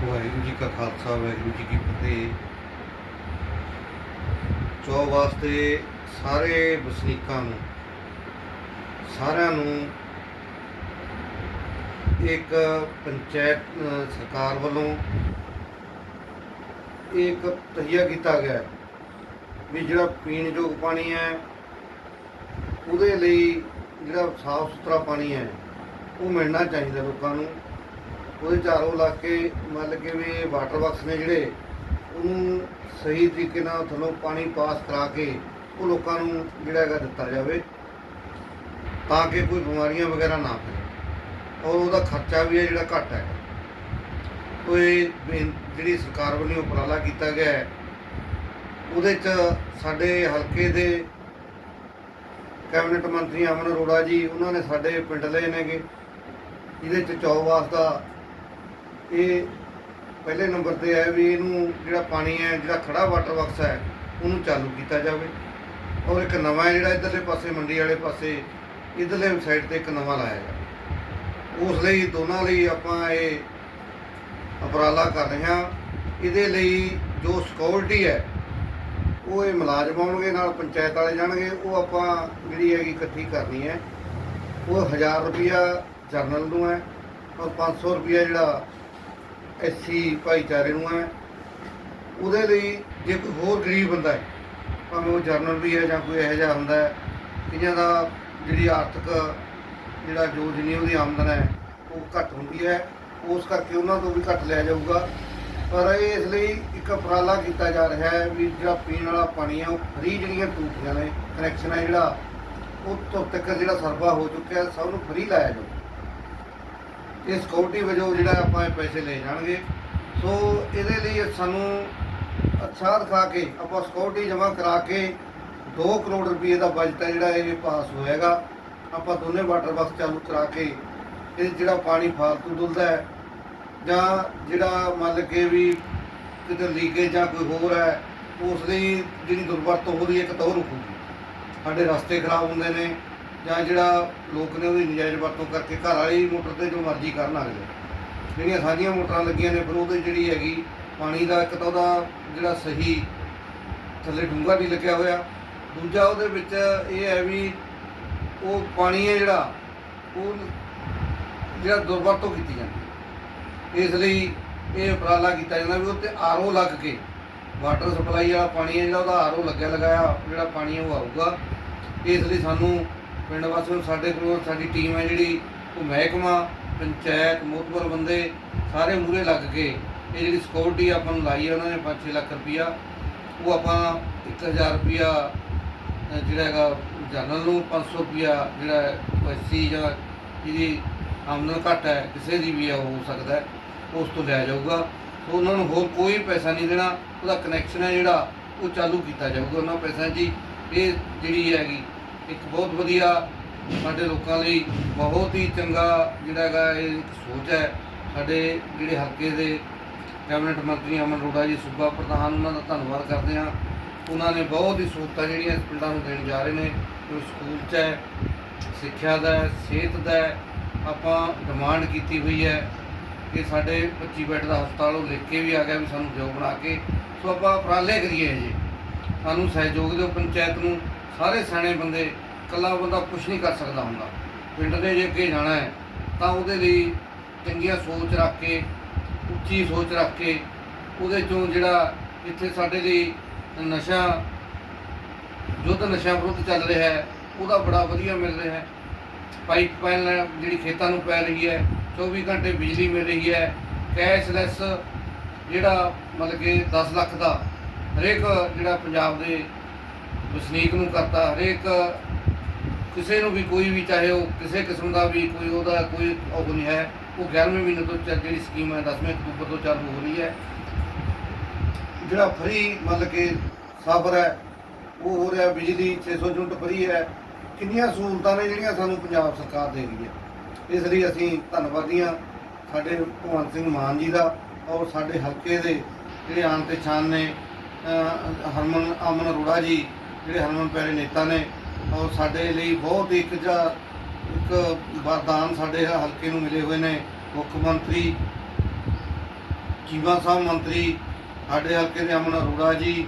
ਵਾਹਿਗੁਰੂ ਜੀ ਕਾ ਖਾਲਸਾ, ਵਾਹਿਗੁਰੂ ਜੀ ਕੀ ਫਤਿਹ। ਚੋ ਵਾਸਤੇ ਸਾਰੇ ਵਸਨੀਕਾਂ ਨੂੰ, ਸਾਰਿਆਂ ਨੂੰ ਇੱਕ ਪੰਚਾਇਤ ਸਰਕਾਰ ਵੱਲੋਂ ਇੱਕ ਤਹੀਆ ਕੀਤਾ ਗਿਆ ਵੀ ਜਿਹੜਾ ਪੀਣ ਯੋਗ ਪਾਣੀ ਹੈ, ਉਹਦੇ ਲਈ ਜਿਹੜਾ ਸਾਫ਼ ਸੁਥਰਾ ਪਾਣੀ ਹੈ, ਉਹ ਮਿਲਣਾ ਚਾਹੀਦਾ ਲੋਕਾਂ ਨੂੰ। ਉਹਦੇ ਚਾਰੋਂ ਲਾ ਕੇ ਮੰਨ ਕੇ ਵੀ ਵਾਟਰ ਬਾਕਸ ਨੇ ਜਿਹੜੇ, ਉਹਨੂੰ ਸਹੀ ਤਰੀਕੇ ਨਾਲ ਥੱਲੋਂ ਪਾਣੀ ਪਾਸ ਕਰਾ ਕੇ ਉਹ ਲੋਕਾਂ ਨੂੰ ਜਿਹੜਾ ਹੈਗਾ ਦਿੱਤਾ ਜਾਵੇ ਤਾਂ ਕਿ ਕੋਈ ਬਿਮਾਰੀਆਂ ਵਗੈਰਾ ਨਾ ਫੈਲੇ। ਔਰ ਉਹਦਾ ਖਰਚਾ ਵੀ ਹੈ ਜਿਹੜਾ ਘੱਟ ਹੈ। ਉਹ ਇਹ ਜਿਹੜੀ ਸਰਕਾਰ ਵੱਲੋਂ ਉਪਰਾਲਾ ਕੀਤਾ ਗਿਆ ਹੈ, ਉਹਦੇ 'ਚ ਸਾਡੇ ਹਲਕੇ ਦੇ ਕੈਬਨਿਟ ਮੰਤਰੀ ਅਮਨ ਅਰੋੜਾ ਜੀ, ਉਹਨਾਂ ਨੇ ਸਾਡੇ ਪਿੰਡ ਲਏ ਨੇਗੇ। ਜਿਹਦੇ 'ਚ ਚੌਵਾਸ ਦਾ ਇਹ ਪਹਿਲੇ ਨੰਬਰ ਤੇ ਹੈ ਵੀ ਇਹਨੂੰ ਜਿਹੜਾ ਪਾਣੀ ਹੈ, ਜਿਹੜਾ ਖੜਾ ਵਾਟਰ ਵਰਕਸ ਹੈ, ਉਹਨੂੰ ਚਾਲੂ ਕੀਤਾ ਜਾਵੇ। ਔਰ ਇੱਕ ਨਵਾਂ ਜਿਹੜਾ ਇਧਰਲੇ ਪਾਸੇ, ਮੰਡੀ ਵਾਲੇ ਪਾਸੇ, ਇਧਰਲੇ ਸਾਈਡ ਤੇ ਇੱਕ ਨਵਾਂ ਲਾਇਆ ਜਾਵੇ। ਉਸ ਲਈ, ਦੋਨਾਂ ਲਈ ਆਪਾਂ ਇਹ ਉਪਰਾਲਾ ਕਰ ਰਹੇ ਹਾਂ। ਇਹਦੇ ਲਈ ਜੋ ਸਿਕਿਉਰਿਟੀ ਹੈ, ਉਹ ਇਹ ਮੁਲਾਜ਼ਮ ਆਉਣਗੇ, ਨਾਲ ਪੰਚਾਇਤ ਵਾਲੇ ਜਾਣਗੇ। ਉਹ ਆਪਾਂ ਜਿਹੜੀ ਹੈਗੀ ਇਕੱਠੀ ਕਰਨੀ ਹੈ। ਉਹ 1000 ਰੁਪਿਆ ਜਰਨਲ ਨੂੰ ਹੈ, ਔਰ 500 ਰੁਪਿਆ ਜਿਹੜਾ ਐਸੀ ਭਾਈਚਾਰੇ ਨੂੰ ਹੈ। ਉਹਦੇ ਲਈ ਜੇ ਕੋਈ ਹੋਰ ਗਰੀਬ ਬੰਦਾ ਹੈ, ਭਾਵੇਂ ਉਹ ਜਰਨਲ ਵੀ ਹੈ ਜਾਂ ਕੋਈ ਇਹੋ ਜਿਹਾ ਹੁੰਦਾ ਹੈ ਕਈਆਂ ਦਾ ਜਿਹੜੀ ਆਰਥਿਕ ਜਿਹੜਾ ਜੋ ਜਿੰਨੀ ਉਹਦੀ ਆਮਦਨ ਹੈ, ਉਹ ਘੱਟ ਹੁੰਦੀ ਹੈ। ਉਸ ਕਰਕੇ ਉਹਨਾਂ ਤੋਂ ਵੀ ਘੱਟ ਲਿਆ ਜਾਊਗਾ। ਪਰ ਇਹ ਇਸ ਲਈ ਇੱਕ ਉਪਰਾਲਾ ਕੀਤਾ ਜਾ ਰਿਹਾ ਹੈ ਵੀ ਜਿਹੜਾ ਪੀਣ ਵਾਲਾ ਪਾਣੀ ਹੈ, ਉਹ ਫਰੀ ਜਿਹੜੀਆਂ ਟੂਟੀਆਂ ਨੇ ਕਨੈਕਸ਼ਨ ਹੈ ਜਿਹੜਾ, ਉਹ ਤੋਂ ਤੱਕ ਜਿਹੜਾ ਸਰਵਾ ਹੋ ਚੁੱਕਿਆ, ਸਭ ਨੂੰ ਫਰੀ ਲਾਇਆ ਜਾਊ। ਇਹ ਸਿਕਿਉਰਿਟੀ ਵਜੋਂ ਜਿਹੜਾ ਆਪਾਂ ਇਹ ਪੈਸੇ ਲੈ ਜਾਣਗੇ। ਸੋ ਇਹਦੇ ਲਈ ਸਾਨੂੰ ਅੱਛਾ ਦਿਖਾ ਕੇ ਆਪਾਂ ਸਿਕਿਉਰਿਟੀ ਜਮ੍ਹਾਂ ਕਰਾ ਕੇ 2 ਕਰੋੜ ਰੁਪਏ ਦਾ ਬਜਟ ਹੈ ਜਿਹੜਾ ਇਹ ਪਾਸ ਹੋਏਗਾ। ਆਪਾਂ ਦੋਨੇ ਵਾਟਰ ਬਾਕਸ ਚਾਲੂ ਕਰਾ ਕੇ ਇਹ ਜਿਹੜਾ ਪਾਣੀ ਫਾਲਤੂ ਡੁੱਲਦਾ ਹੈ ਜਾਂ ਜਿਹੜਾ ਮੰਨ ਕੇ ਵੀ ਕਿਤੇ ਲੀਕੇਜ ਜਾਂ ਕੋਈ ਹੋਰ ਹੈ, ਉਸ ਦੀ ਜਿਹੜੀ ਦੁਰਵਰਤੋਂ ਹੋ ਰਹੀ ਹੈ ਕਿਤੋਂ ਰੁਕੂਗੀ। ਸਾਡੇ ਰਸਤੇ ਖਰਾਬ ਹੁੰਦੇ ਨੇ ਜਾਂ ਜਿਹੜਾ ਲੋਕ ਨੇ ਉਹਦੀ ਨਜਾਇਜ਼ ਵਰਤੋਂ ਕਰਕੇ ਘਰ ਵਾਲੀ ਮੋਟਰ ਤੇ ਜੋ ਮਰਜ਼ੀ ਕਰਨ ਅਗਲੇ ਜਿਹੜੀਆਂ ਸਾਰੀਆਂ ਮੋਟਰਾਂ ਲੱਗੀਆਂ ਨੇ ਫਿਰ ਉਹਦੇ ਜਿਹੜੀ ਹੈਗੀ, ਪਾਣੀ ਦਾ ਇੱਕ ਤਾਂ ਉਹਦਾ ਜਿਹੜਾ ਸਹੀ ਥੱਲੇ ਡੂੰਘਾ ਨਹੀਂ ਲੱਗਿਆ ਹੋਇਆ। ਦੂਜਾ ਉਹਦੇ ਵਿੱਚ ਇਹ ਹੈ ਵੀ ਉਹ ਪਾਣੀ ਹੈ ਜਿਹੜਾ, ਉਹ ਜਿਹੜਾ ਦੁਰਵਰਤੋਂ ਕੀਤੀ ਜਾਂਦੀ ਇਸ ਲਈ ਇਹ ਉਪਰਾਲਾ ਕੀਤਾ ਜਾਂਦਾ ਵੀ ਉੱਤੇ ਆਰਓ ਲੱਗ ਕੇ, ਵਾਟਰ ਸਪਲਾਈ ਵਾਲਾ ਪਾਣੀ ਹੈ ਜਿਹੜਾ, ਉਹਦਾ ਆਰਓ ਲੱਗਿਆ ਲਗਾਇਆ ਜਿਹੜਾ ਪਾਣੀ ਹੈ ਉਹ ਆਊਗਾ। ਇਸ ਲਈ ਸਾਨੂੰ ਪਿੰਡ ਵਾਸੀਆਂ ਨੂੰ ਸਾਡੇ ਕੋਲ ਸਾਡੀ ਟੀਮ ਹੈ ਜਿਹੜੀ ਉਹ ਮਹਿਕਮਾ, ਪੰਚਾਇਤ, ਮੋਤਬਰ ਬੰਦੇ ਸਾਰੇ ਮੂਰੇ ਲੱਗ ਕੇ ਇਹ ਜਿਹੜੀ ਸਿਕਿਉਰਿਟੀ ਆਪਾਂ ਨੂੰ ਲਾਈ ਹੈ, ਉਹਨਾਂ ਨੇ 5-6 ਲੱਖ ਰੁਪਈਆ ਉਹ ਆਪਾਂ 1000 ਰੁਪਈਆ ਜਿਹੜਾ ਹੈਗਾ ਜਨਰਲ ਨੂੰ 500 ਰੁਪਈਆ ਜਿਹੜਾ ਐਸਸੀ ਜਾਂ ਜਿਹਦੀ ਆਮਦਨ ਘੱਟ ਹੈ, ਕਿਸੇ ਦੀ ਵੀ ਹੈ, ਉਹ ਹੋ ਸਕਦਾ ਉਸ ਤੋਂ ਲਿਆ ਜਾਊਗਾ। ਉਹਨਾਂ ਨੂੰ ਹੋਰ ਕੋਈ ਪੈਸਾ ਨਹੀਂ ਦੇਣਾ, ਉਹਦਾ ਕਨੈਕਸ਼ਨ ਹੈ ਜਿਹੜਾ, ਉਹ ਚਾਲੂ ਕੀਤਾ ਜਾਊਗਾ ਉਹਨਾਂ ਪੈਸਿਆਂ 'ਚ ਹੀ। ਇਹ ਜਿਹੜੀ ਹੈਗੀ ਇੱਕ ਬਹੁਤ ਵਧੀਆ ਸਾਡੇ ਲੋਕਾਂ ਲਈ ਬਹੁਤ ਹੀ ਚੰਗਾ ਜਿਹੜਾ ਹੈਗਾ ਇਹ ਇੱਕ ਸੋਚ ਹੈ। ਸਾਡੇ ਜਿਹੜੇ ਹਲਕੇ ਦੇ ਕੈਬਨਿਟ ਮੰਤਰੀ ਅਮਨ ਅਰੋੜਾ ਜੀ ਸੂਬਾ ਪ੍ਰਧਾਨ ਉਹਨਾਂ ਦਾ ਧੰਨਵਾਦ ਕਰਦੇ ਹਾਂ। ਉਹਨਾਂ ਨੇ ਬਹੁਤ ਹੀ ਸਹੂਲਤਾਂ ਜਿਹੜੀਆਂ ਇਸ ਪਿੰਡਾਂ ਨੂੰ ਦੇਣ ਜਾ ਰਹੇ ਨੇ। ਜੋ ਸਕੂਲ 'ਚ ਹੈ ਸਿੱਖਿਆ ਦਾ ਹੈ, ਸਿਹਤ ਦਾ ਹੈ। ਆਪਾਂ ਡਿਮਾਂਡ ਕੀਤੀ ਹੋਈ ਹੈ ਕਿ ਸਾਡੇ 25 ਬੈੱਡ ਦਾ ਹਸਪਤਾਲ ਉਹ ਲਿਖ ਕੇ ਵੀ ਆ ਗਿਆ ਵੀ ਸਾਨੂੰ ਦਿਓ ਬਣਾ ਕੇ। ਸੋ ਆਪਾਂ ਉਪਰਾਲੇ ਕਰੀਏ ਜੀ। ਸਾਨੂੰ ਸਹਿਯੋਗ ਦਿਓ ਪੰਚਾਇਤ ਨੂੰ। ਸਾਰੇ ਸਿਆਣੇ ਬੰਦੇ, ਇਕੱਲਾ ਬੰਦਾ ਕੁਝ ਨਹੀਂ ਕਰ ਸਕਦਾ ਹੁੰਦਾ। ਪਿੰਡ ਦੇ ਜੇ ਅੱਗੇ ਜਾਣਾ ਹੈ, ਤਾਂ ਉਹਦੇ ਲਈ ਚੰਗੀਆਂ ਸੋਚ ਰੱਖ ਕੇ, ਉੱਚੀ ਸੋਚ ਰੱਖ ਕੇ, ਉਹਦੇ ਚੋਂ ਜਿਹੜਾ ਇੱਥੇ ਸਾਡੇ ਲਈ ਨਸ਼ਾ, ਯੁੱਧ ਨਸ਼ਾ ਵਿਰੁੱਧ ਚੱਲ ਰਿਹਾ ਹੈ, ਉਹਦਾ ਬੜਾ ਵਧੀਆ ਮਿਲ ਰਿਹਾ ਹੈ। ਪਾਈਪਲਾਈਨ ਜਿਹੜੀ ਖੇਤਾਂ ਨੂੰ ਪੈ ਰਹੀ ਹੈ 24 ਘੰਟੇ ਬਿਜਲੀ ਮਿਲ ਰਹੀ ਹੈ, ਕੈਸ਼ਲੈਸ ਜਿਹੜਾ ਮਤਲਬ ਕਿ 10 ਲੱਖ ਦਾ ਹਰੇਕ ਜਿਹੜਾ ਪੰਜਾਬ ਦੇ ਵਸਨੀਕ ਨੂੰ ਕਰਤਾ। ਹਰੇਕ ਕਿਸੇ ਨੂੰ ਵੀ ਕੋਈ ਵੀ, ਚਾਹੇ ਉਹ ਕਿਸੇ ਕਿਸਮ ਦਾ ਵੀ ਕੋਈ ਉਹਦਾ ਕੋਈ ਉਹ ਨਹੀਂ ਹੈ। ਉਹ 11ਵੇਂ ਮਹੀਨੇ ਤੋਂ ਚੱਲ ਜਿਹੜੀ ਸਕੀਮ ਹੈ 10ਵੇਂ ਅਕਤੂਬਰ ਤੋਂ ਚਾਲੂ ਹੋ ਰਹੀ ਹੈ। ਜਿਹੜਾ ਫਰੀ ਮਤਲਬ ਕਿ ਸਬਰ ਹੈ, ਉਹ ਹੋ ਰਿਹਾ, ਬਿਜਲੀ 600 ਯੂਨਿਟ ਫਰੀ ਹੈ। ਕਿੰਨੀਆਂ ਸਹੂਲਤਾਂ ਨੇ ਜਿਹੜੀਆਂ ਸਾਨੂੰ ਪੰਜਾਬ ਸਰਕਾਰ ਦੇ ਰਹੀ ਹੈ। ਇਸ ਲਈ ਅਸੀਂ ਧੰਨਵਾਦੀ ਹਾਂ ਸਾਡੇ ਭਗਵੰਤ ਸਿੰਘ ਮਾਨ ਜੀ ਦਾ ਔਰ ਸਾਡੇ ਹਲਕੇ ਦੇ ਜਿਹੜੇ ਆਨ ਤੇ ਛਾਨ ਨੇ ਹਰਮਨ ਅਮਨ ਅਰੋੜਾ ਜੀ ਜਿਹੜੇ ਹਰਮਨ ਪਿਆਰੇ ਨੇਤਾ ਨੇ ਔਰ ਸਾਡੇ ਲਈ ਬਹੁਤ ਇੱਕ ਜਾਂ ਇੱਕ ਵਰਦਾਨ ਸਾਡੇ ਹਲਕੇ ਨੂੰ ਮਿਲੇ ਹੋਏ ਨੇ। ਮੁੱਖ ਮੰਤਰੀ ਚੀਮਾ ਸਾਹਿਬ ਮੰਤਰੀ, ਸਾਡੇ ਹਲਕੇ ਦੇ ਅਮਨ ਅਰੋੜਾ ਜੀ,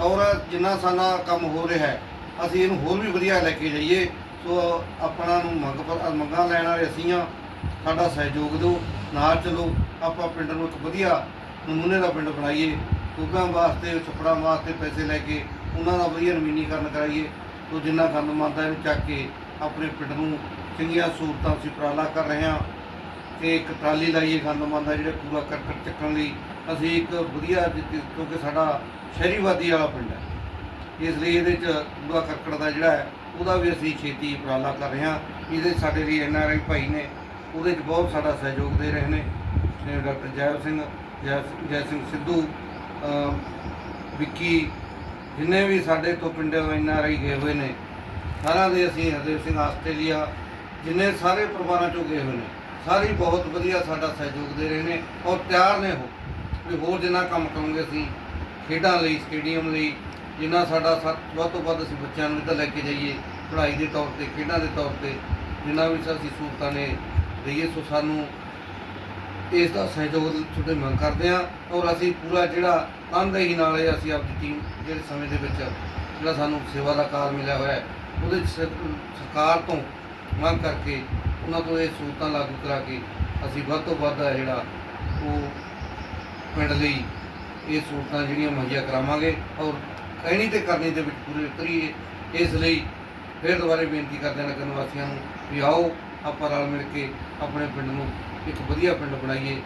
ਔਰ ਜਿੰਨਾ ਸਾਨਾ ਕੰਮ ਹੋ ਰਿਹਾ ਹੈ, ਅਸੀਂ ਇਹਨੂੰ ਹੋਰ ਵੀ ਵਧੀਆ ਲੈ ਕੇ ਜਾਈਏ। ਸੋ ਆਪਣਾ ਨੂੰ ਮੰਗ ਪਰ ਮੰਗਾਂ ਲੈਣ ਵਾਲੇ ਅਸੀਂ ਆ ਸਾਡਾ ਸਹਿਯੋਗ ਦਿਓ, ਨਾਲ ਚਲੋ, ਆਪਾਂ ਪਿੰਡ ਨੂੰ ਇੱਕ ਵਧੀਆ ਨਮੂਨੇ ਦਾ ਪਿੰਡ ਬਣਾਈਏ। ਸੂਬਿਆਂ ਵਾਸਤੇ, ਛੱਪੜਾਂ ਵਾਸਤੇ ਪੈਸੇ ਲੈ ਕੇ ਉਹਨਾਂ ਦਾ ਵਧੀਆ ਨਵੀਨੀਕਰਨ ਕਰਾਈਏ ਸੋ ਜਿੰਨਾ ਗੰਦ ਮੰਦਾ ਇਹਨੂੰ ਚੱਕ ਕੇ ਆਪਣੇ ਪਿੰਡ ਨੂੰ ਚੰਗੀਆਂ ਸਹੂਲਤਾਂ ਅਸੀਂ ਉਪਰਾਲਾ ਕਰ ਰਹੇ ਹਾਂ ਕਿ ਇੱਕ ਟਰਾਲੀ ਲਾਈਏ ਗੰਦ ਮੰਦਾ ਜਿਹੜਾ ਕੂੜਾ ਕਰਕਟ ਚੱਕਣ ਲਈ, ਅਸੀਂ ਇੱਕ ਵਧੀਆ ਕਿਉਂਕਿ ਸਾਡਾ ਸ਼ਹਿਰੀਵਾਦੀ ਵਾਲਾ ਪਿੰਡ ਹੈ। ਇਸ ਲਈ ਇਹਦੇ ਚ ਕੂੜਾ ਕਰਕਟ ਦਾ ਜਿਹੜਾ ਹੈ, ਉਹਦਾ ਵੀ ਅਸੀਂ ਛੇਤੀ ਉਪਰਾਲਾ ਕਰ ਰਹੇ ਹਾਂ। ਇਹਦੇ ਸਾਡੇ ਲਈ ਐਨ ਆਰ ਆਈ ਭਾਈ ਨੇ, ਉਹਦੇ 'ਚ ਬਹੁਤ ਸਾਡਾ ਸਹਿਯੋਗ ਦੇ ਰਹੇ ਨੇ। ਡਾਕਟਰ ਜੈਵ ਸਿੰਘ ਜੈ ਜੈ ਸਿੰਘ ਸਿੱਧੂ ਵਿੱਕੀ ਜਿੰਨੇ ਵੀ ਸਾਡੇ ਤੋਂ ਪਿੰਡੋਂ ਐਨ ਆਰ ਆਈ ਗਏ ਹੋਏ ਨੇ, ਸਾਰਿਆਂ ਦੇ ਅਸੀਂ ਹਰਦੇਵ ਸਿੰਘ ਆਸਟ੍ਰੇਲੀਆ, ਜਿੰਨੇ ਸਾਰੇ ਪਰਿਵਾਰਾਂ ਚੋਂ ਗਏ ਹੋਏ ਨੇ, ਸਾਰੇ ਬਹੁਤ ਵਧੀਆ ਸਾਡਾ ਸਹਿਯੋਗ ਦੇ ਰਹੇ ਨੇ ਔਰ ਤਿਆਰ ਨੇ ਉਹ। ਵੀ ਹੋਰ ਜਿੰਨਾ ਕੰਮ ਕਰੋਗੇ ਅਸੀਂ, ਖੇਡਾਂ ਲਈ, ਸਟੇਡੀਅਮ ਲਈ, ਜਿੰਨਾ ਸਾਡਾ ਸਾ- ਵੱਧ ਤੋਂ ਵੱਧ ਅਸੀਂ ਬੱਚਿਆਂ ਨੂੰ ਇੱਧਰ ਲੈ ਕੇ ਜਾਈਏ, ਪੜ੍ਹਾਈ ਦੇ ਤੌਰ ਤੇ, ਖੇਡਾਂ ਦੇ ਤੌਰ ਤੇ, ਜਿੰਨਾ ਵੀ ਅਸੀਂ ਸਹੂਲਤਾਂ ਨੇ ਦਈਏ, ਸੋ ਸਾਨੂੰ ਇਸ ਦਾ ਸਹਿਯੋਗ ਤੁਹਾਡੇ ਮੰਗ ਕਰਦੇ ਹਾਂ ਔਰ ਅਸੀਂ ਪੂਰਾ ਜਿਹੜਾ ਤਨਦੇਹੀ ਨਾਲ ਇਹ ਅਸੀਂ ਆਪਣੀ ਟੀਮ ਜਿਹੜੇ ਸਮੇਂ ਦੇ ਵਿੱਚ ਜਿਹੜਾ ਸਾਨੂੰ ਸੇਵਾ ਦਾ ਕਾਰ ਮਿਲਿਆ ਹੋਇਆ ਹੈ, ਉਹਦੇ 'ਚ ਸਰਕਾਰ ਤੋਂ ਮੰਗ ਕਰਕੇ ਉਹਨਾਂ ਤੋਂ ਇਹ ਸਹੂਲਤਾਂ ਲਾਗੂ ਕਰਾ ਕੇ ਅਸੀਂ ਵੱਧ ਤੋਂ ਵੱਧ ਜਿਹੜਾ ਉਹ ਪਿੰਡ ਲਈ ਇਹ ਸਹੂਲਤਾਂ ਜਿਹੜੀਆਂ ਮੁਹੱਈਆ ਕਰਾਵਾਂਗੇ ਔਰ ਕਹਿਣੀ ਤੇ ਕਰਨੀ ਦੇ ਵਿੱਚ ਪੂਰੇ ਉਤਰੀਏ ਇਸ ਲਈ ਫਿਰ ਦੁਬਾਰੇ ਬੇਨਤੀ ਕਰਦੇ ਹਾਂ ਨਗਰ ਨਿਵਾਸੀਆਂ ਨੂੰ ਵੀ ਆਓ, ਆਪਾਂ ਰਲ ਮਿਲ ਕੇ ਆਪਣੇ ਪਿੰਡ ਨੂੰ ਇੱਕ ਵਧੀਆ ਪਿੰਡ ਬਣਾਈਏ,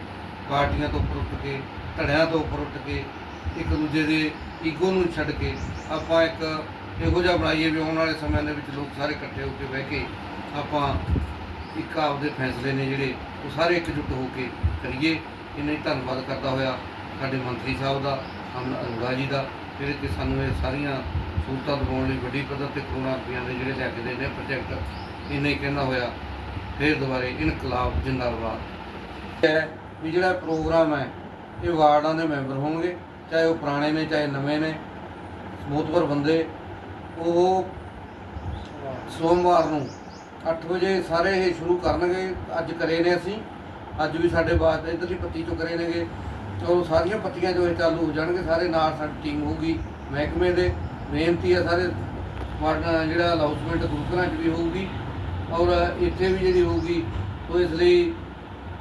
ਪਾਰਟੀਆਂ ਤੋਂ ਉੱਪਰ ਉੱਠ ਕੇ, ਧੜਿਆਂ ਤੋਂ ਉੱਪਰ ਉੱਠ ਕੇ, ਇੱਕ ਦੂਜੇ ਦੇ ਈਗੋ ਨੂੰ ਛੱਡ ਕੇ ਆਪਾਂ ਇੱਕ ਇਹੋ ਜਿਹਾ ਬਣਾਈਏ ਵੀ ਆਉਣ ਵਾਲੇ ਸਮਿਆਂ ਦੇ ਵਿੱਚ ਲੋਕ ਸਾਰੇ ਇਕੱਠੇ ਹੋ ਕੇ ਬਹਿ ਕੇ ਆਪਾਂ ਇੱਕ ਆਪਦੇ ਫੈਸਲੇ ਨੇ ਜਿਹੜੇ ਉਹ ਸਾਰੇ ਇਕਜੁੱਟ ਹੋ ਕੇ ਕਰੀਏ। ਇਹਨਾਂ ਹੀ ਧੰਨਵਾਦ ਕਰਦਾ ਹੋਇਆ ਸਾਡੇ ਮੰਤਰੀ ਸਾਹਿਬ ਦਾ, ਅਮਨ ਅਰੋੜਾ ਜੀ ਦਾ, ਜਿਹੜੇ ਕਿ ਸਾਨੂੰ ਇਹ ਸਾਰੀਆਂ ਸਹੂਲਤਾਂ ਦਿਵਾਉਣ ਲਈ ਵੱਡੀ ਪੱਧਰ ਤੇ ਕਰੋਨਾ ਰੁਪਈਆਂ ਦੇ ਜਿਹੜੇ ਲੈ ਕੇ ਦੇ ਨੇ ਪ੍ਰੋਜੈਕਟ ਇੰਨਾ ਹੀ ਕਹਿੰਦਾ ਹੋਇਆ। ਫਿਰ ਦੁਬਾਰੇ ਇਨਕਲਾਬ ਜਿੰਦਾਬਾਦ। ਹੈ ਵੀ ਜਿਹੜਾ ਪ੍ਰੋਗਰਾਮ ਹੈ, ਇਹ ਵਾਰਡਾਂ ਦੇ ਮੈਂਬਰ ਹੋਣਗੇ, ਚਾਹੇ ਉਹ ਪੁਰਾਣੇ ਨੇ, ਚਾਹੇ ਨਵੇਂ ਨੇ। ਮੋਤਬਰ ਬੰਦੇ, ਉਹ ਸੋਮਵਾਰ ਨੂੰ 8 ਵਜੇ ਸਾਰੇ ਇਹ ਸ਼ੁਰੂ ਕਰਨਗੇ। ਅੱਜ ਕਰੇ ਨੇ ਅਸੀਂ, ਅੱਜ ਵੀ ਸਾਡੇ ਬਾਅਦ ਇਧਰਲੀ ਪੱਤੀ 'ਚੋਂ ਕਰੇ ਨੇਗੇ। ਚਲੋ ਸਾਰੀਆਂ ਪੱਤੀਆਂ ਜੋ ਇਹ ਚਾਲੂ ਹੋ ਜਾਣਗੇ, ਸਾਰੇ ਨਾਲ ਸਾਡੀ ਟੀਮ ਹੋਊਗੀ, ਮਹਿਕਮੇ ਦੇ। ਬੇਨਤੀ ਹੈ ਸਾਰੇ ਵਾਰਡ- ਜਿਹੜਾ ਅਨਾਉਂਸਮੈਂਟ ਦੂਸਰਾਂ 'ਚ ਵੀ ਹੋਊਗੀ। ਔਰ ਇੱਥੇ ਵੀ ਜਿਹੜੀ ਹੋਊਗੀ, ਉਹ ਇਸ ਲਈ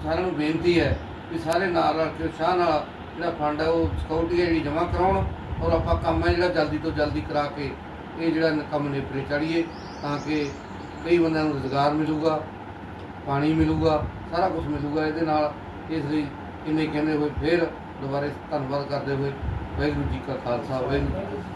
ਸਾਰਿਆਂ ਨੂੰ ਬੇਨਤੀ ਹੈ ਕਿ ਸਾਰੇ ਨਾਲ ਰਲ ਕੇ ਉਤਸ਼ਾਹ ਨਾਲ ਜਿਹੜਾ ਫੰਡ ਹੈ, ਉਹ ਸਿਕਿਉਰਿਟੀ ਹੈ ਜਿਹੜੀ ਜਮ੍ਹਾਂ ਕਰਾਉਣ ਔਰ ਆਪਾਂ ਕੰਮ ਹੈ ਜਿਹੜਾ ਜਲਦੀ ਤੋਂ ਜਲਦੀ ਕਰਾ ਕੇ ਇਹ ਜਿਹੜਾ ਕੰਮ ਨੇਪਰੇ ਚੜੀਏ ਤਾਂ ਕਿ ਕਈ ਬੰਦਿਆਂ ਨੂੰ ਰੁਜ਼ਗਾਰ ਮਿਲੂਗਾ, ਪਾਣੀ ਮਿਲੂਗਾ, ਸਾਰਾ ਕੁਝ ਮਿਲੂਗਾ ਇਹਦੇ ਨਾਲ। ਇਸ ਲਈ ਇੰਨੇ ਕਹਿੰਦੇ ਹੋਏ ਫਿਰ ਦੁਬਾਰੇ ਧੰਨਵਾਦ ਕਰਦੇ ਹੋਏ ਵਾਹਿਗੁਰੂ ਜੀ ਕਾ ਖਾਲਸਾ, ਵਾਹਿਗੁਰੂ ਜੀ